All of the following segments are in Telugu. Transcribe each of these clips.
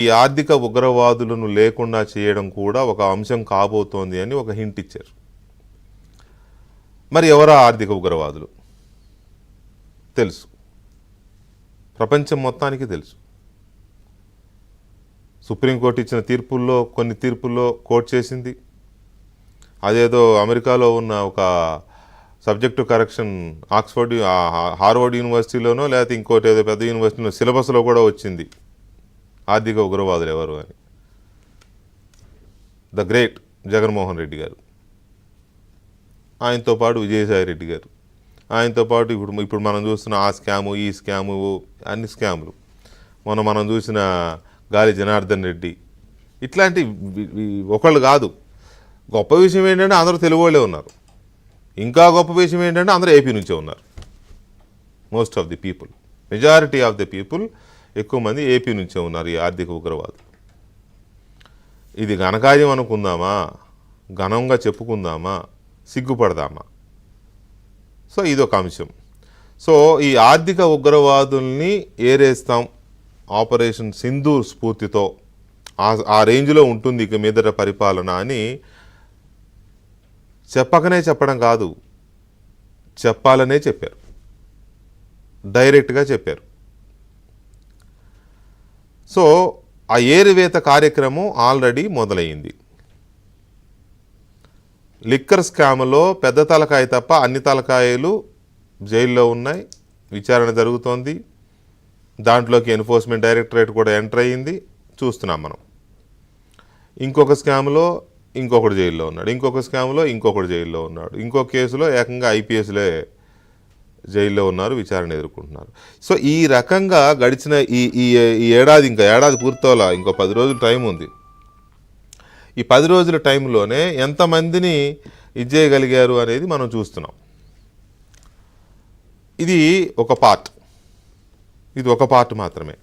ఈ ఆర్థిక ఉగ్రవాదులను లేకుండా చేయడం కూడా ఒక అంశం కాబోతోంది అని ఒక హింట్ ఇచ్చారు. మరి ఎవరా ఆర్థిక ఉగ్రవాదులు? తెలుసు. ప్రపంచం మొత్తానికి తెలుసు. సుప్రీంకోర్టు ఇచ్చిన తీర్పుల్లో కొన్ని తీర్పుల్లో కోర్టు చేసింది. అదేదో అమెరికాలో ఉన్న ఒక సబ్జెక్టు కరెక్షన్ ఆక్స్ఫర్డ్ హార్వర్డ్ యూనివర్సిటీలోనో లేకపోతే ఇంకోటి ఏదో పెద్ద యూనివర్సిటీలో సిలబస్లో కూడా వచ్చింది. ఆర్థిక ఉగ్రవాదులు ఎవరు అని? ద గ్రేట్ జగన్మోహన్ రెడ్డి గారు. ఆయనతో పాటు విజయసాయి రెడ్డి గారు. ఆయనతో పాటు ఇప్పుడు ఇప్పుడు మనం చూస్తున్న ఆ స్కాము ఈ స్కాము అన్ని స్కాములు. మొన్న మనం చూసిన గాలి జనార్దన్ రెడ్డి. ఇట్లాంటి ఒకళ్ళు కాదు. గొప్ప విషయం ఏంటంటే అందరూ తెలుగు వాళ్ళే ఉన్నారు. ఇంకా గొప్ప విషయం ఏంటంటే అందరూ ఏపీ నుంచే ఉన్నారు. Most of the people majority of the people ఎక్కువ మంది ఏపీ నుంచే ఉన్నారు ఈ ఆర్థిక ఉగ్రవాదులు. ఇది ఘనకార్యం అనుకుందామా? ఘనంగా చెప్పుకుందామా? సిగ్గుపడదామా? సో ఇదొక అంశం. సో ఈ ఆర్థిక ఉగ్రవాదుల్ని ఏరేస్తాం ఆపరేషన్ సింధూర్ స్ఫూర్తితో. ఆ- ఆ రేంజ్లో ఉంటుంది ఇక మీదట పరిపాలన అని చెప్పకనే చెప్పడం కాదు. చెప్పాలనే చెప్పారు. డైరెక్ట్గా చెప్పారు. సో ఆ ఏరువేత కార్యక్రమం ఆల్రెడీ మొదలైంది. లిక్కర్ స్కామ్లో పెద్ద తలకాయ తప్ప అన్ని తలకాయలు జైల్లో ఉన్నాయి. విచారణ జరుగుతోంది. దాంట్లోకి ఎన్ఫోర్స్మెంట్ డైరెక్టరేట్ కూడా ఎంటర్ అయ్యింది. చూస్తున్నాం మనం. ఇంకొక స్కామ్లో ఇంకొకటి జైల్లో ఉన్నాడు. ఇంకొక స్కామ్లో ఇంకొకటి జైల్లో ఉన్నాడు. ఇంకొక కేసులో ఏకంగా ఐపీఎస్లే జైల్లో ఉన్నారు విచారణ ఎదుర్కొంటున్నారు. సో ఈ రకంగా గడిచిన ఈ ఈ ఏడాది ఇంకా ఏడాది పూర్తవలా ఇంకో పది రోజులు టైం ఉంది. ఈ పది రోజుల టైంలోనే ఎంతమందిని ఇది చేయగలిగారు అనేది మనం చూస్తున్నాం. ఇది ఒక పార్ట్. ఇది ఒక పార్ట్ మాత్రమే.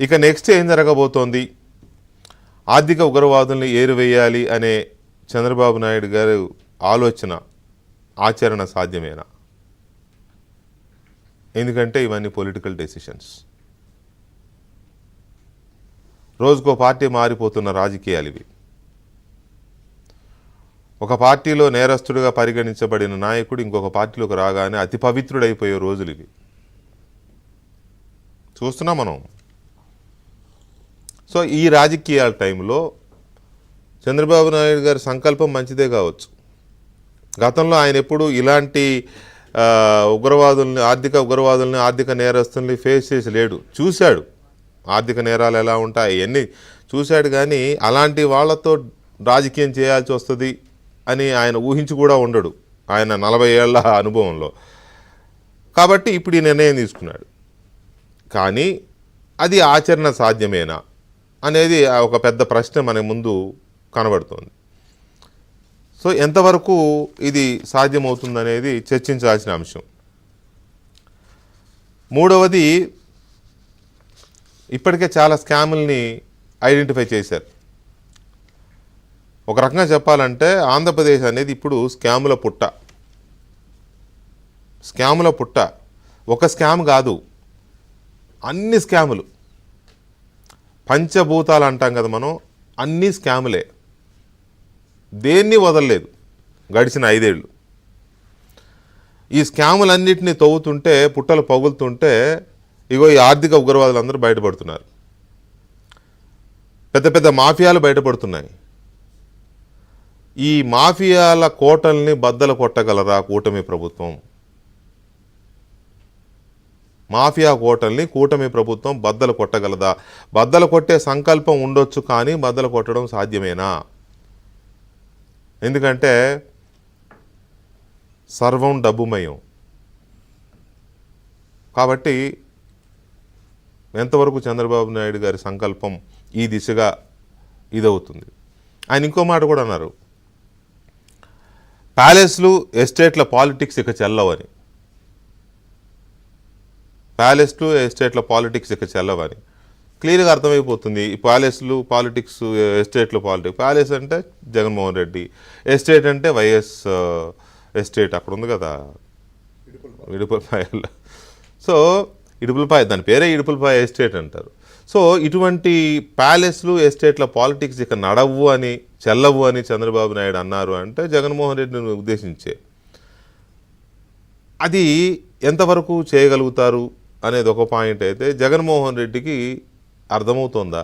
ఇక నెక్స్ట్ ఏం జరగబోతోంది? ఆర్థిక ఉగ్రవాదుల్ని ఏరువేయాలి అనే చంద్రబాబు నాయుడు గారు ఆలోచన ఆచరణ సాధ్యమేనా? ఎందుకంటే ఇవన్నీ పొలిటికల్ డెసిషన్స్ రోజుకో పార్టీ మారిపోతున్న రాజకీయాలు ఇవి. ఒక పార్టీలో నేరస్తుడిగా పరిగణించబడిన నాయకుడు ఇంకొక పార్టీలోకి రాగానే అతి పవిత్రుడైపోయే రోజులు ఇవి. చూస్తున్నాం మనం. సో ఈ రాజకీయాల టైంలో చంద్రబాబు నాయుడు గారి సంకల్పం మంచిదే కావచ్చు. గతంలో ఆయన ఎప్పుడు ఇలాంటి ఉగ్రవాదుల్ని ఆర్థిక ఉగ్రవాదుల్ని ఆర్థిక నేరస్తుల్ని ఫేస్ చేసి లేడు. చూశాడు. ఆర్థిక నేరాలు ఎలా ఉంటాయి ఇవన్నీ చూశాడు కానీ అలాంటి వాళ్ళతో రాజకీయం చేయాల్సి వస్తుంది అని ఆయన ఊహించి కూడా ఉండడు ఆయన నలభై ఏళ్ళ అనుభవంలో. కాబట్టి ఇప్పుడు ఈ నిర్ణయం తీసుకున్నాడు. కానీ అది ఆచరణ సాధ్యమేనా అనేది ఒక పెద్ద ప్రశ్న మన ముందు కనబడుతోంది. సో ఎంతవరకు ఇది సాధ్యమవుతుందనేది చర్చించాల్సిన అంశం. మూడవది ఇప్పటికే చాలా స్కాముల్ని ఐడెంటిఫై చేశారు. ఒక రకంగా చెప్పాలంటే ఆంధ్రప్రదేశ్ అనేది ఇప్పుడు స్కాముల పుట్ట. స్కాముల పుట్ట. ఒక స్కామ్ కాదు అన్ని స్కాములు. పంచభూతాలు అంటాం కదా మనం అన్ని స్కాములే. దేన్ని వదలలేదు? గడిచిన ఐదేళ్ళు. ఈ స్కాములన్నింటినీ తవ్వుతుంటే పుట్టలు పగులుతుంటే ఇగో ఈ ఆర్థిక ఉగ్రవాదులు అందరూ బయటపడుతున్నారు. పెద్ద పెద్ద మాఫియాలు బయటపడుతున్నాయి. ఈ మాఫియాల కోటల్ని బద్దలు కొట్టగలరా కూటమి ప్రభుత్వం? మాఫియా కోటల్ని కూటమి ప్రభుత్వం బద్దలు కొట్టగలదా? బద్దలు కొట్టే సంకల్పం ఉండొచ్చు కానీ బద్దలు కొట్టడం సాధ్యమేనా? ఎందుకంటే సర్వం డబ్బుమయం. కాబట్టి ఎంతవరకు చంద్రబాబు నాయుడు గారి సంకల్పం ఈ దిశగా ఇదవుతుంది? ఆయన ఇంకో మాట కూడా అన్నారు. ప్యాలెస్లు ఎస్టేట్ల పాలిటిక్స్ ఇక చెల్లవని. ప్యాలెస్లు ఎస్టేట్ల పాలిటిక్స్ ఇక చెల్లవని. క్లియర్గా అర్థమైపోతుంది. ఈ ప్యాలెస్లు పాలిటిక్స్ ఎస్టేట్లు పాలిటిక్స్ ప్యాలెస్ అంటే జగన్మోహన్ రెడ్డి. ఎస్టేట్ అంటే వైఎస్ ఎస్టేట్ అక్కడ ఉంది కదా? ఇడుపులపాయలో సో ఇడుపులపాయ దాని పేరే ఇడుపులపాయ ఎస్టేట్ అంటారు. సో ఇటువంటి ప్యాలెస్లు ఎస్టేట్ల పాలిటిక్స్ ఇక నడవు అని చెల్లవు అని చంద్రబాబు నాయుడు అన్నారు అంటే జగన్మోహన్ రెడ్డిని ఉద్దేశించే. అది ఎంతవరకు చేయగలుగుతారు అనేది ఒక పాయింట్ అయితే జగన్మోహన్ రెడ్డికి అర్థమవుతోందా?